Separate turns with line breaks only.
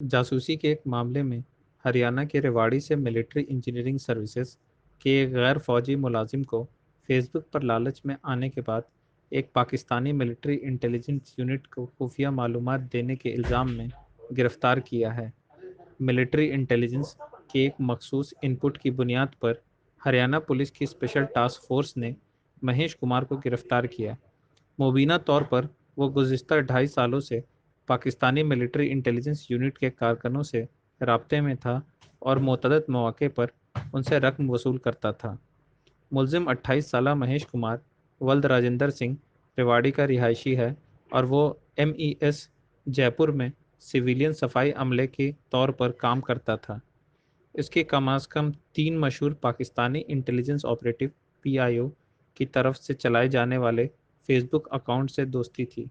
जासूसी के एक मामले में हरियाणा के रेवाड़ी से मिलिट्री इंजीनियरिंग सर्विसेज़ के एक गैर फौजी मुलाजिम को फेसबुक पर लालच में आने के बाद एक पाकिस्तानी मिलिट्री इंटेलिजेंस यूनिट को खुफिया मालूम देने के इल्ज़ाम में गिरफ़्तार किया है। मिलिट्री इंटेलिजेंस के एक मखसूस इनपुट की बुनियाद पर हरियाणा पुलिस की स्पेशल टास्क फोर्स ने महेश कुमार को गिरफ़्तार किया। मुबीना तौर पर वो गुज्तर ढाई सालों से पाकिस्तानी मिलिट्री इंटेलिजेंस यूनिट के कारकनों से रबते में था और मतद मौके पर उनसे रकम वसूल करता था। मुलजिम 28 साल महेश कुमार, वल्द राजेंद्र सिंह रेवाड़ी का रिहायशी है और वो एमईएस जयपुर में सिविलियन सफ़ाई अमले के तौर पर काम करता था। इसके कम अज़ कम तीन मशहूर पाकिस्तानी इंटेलिजेंस ऑपरेटिव पीआईओ की तरफ़ से चलाए जाने वाले फेसबुक अकाउंट से दोस्ती थी।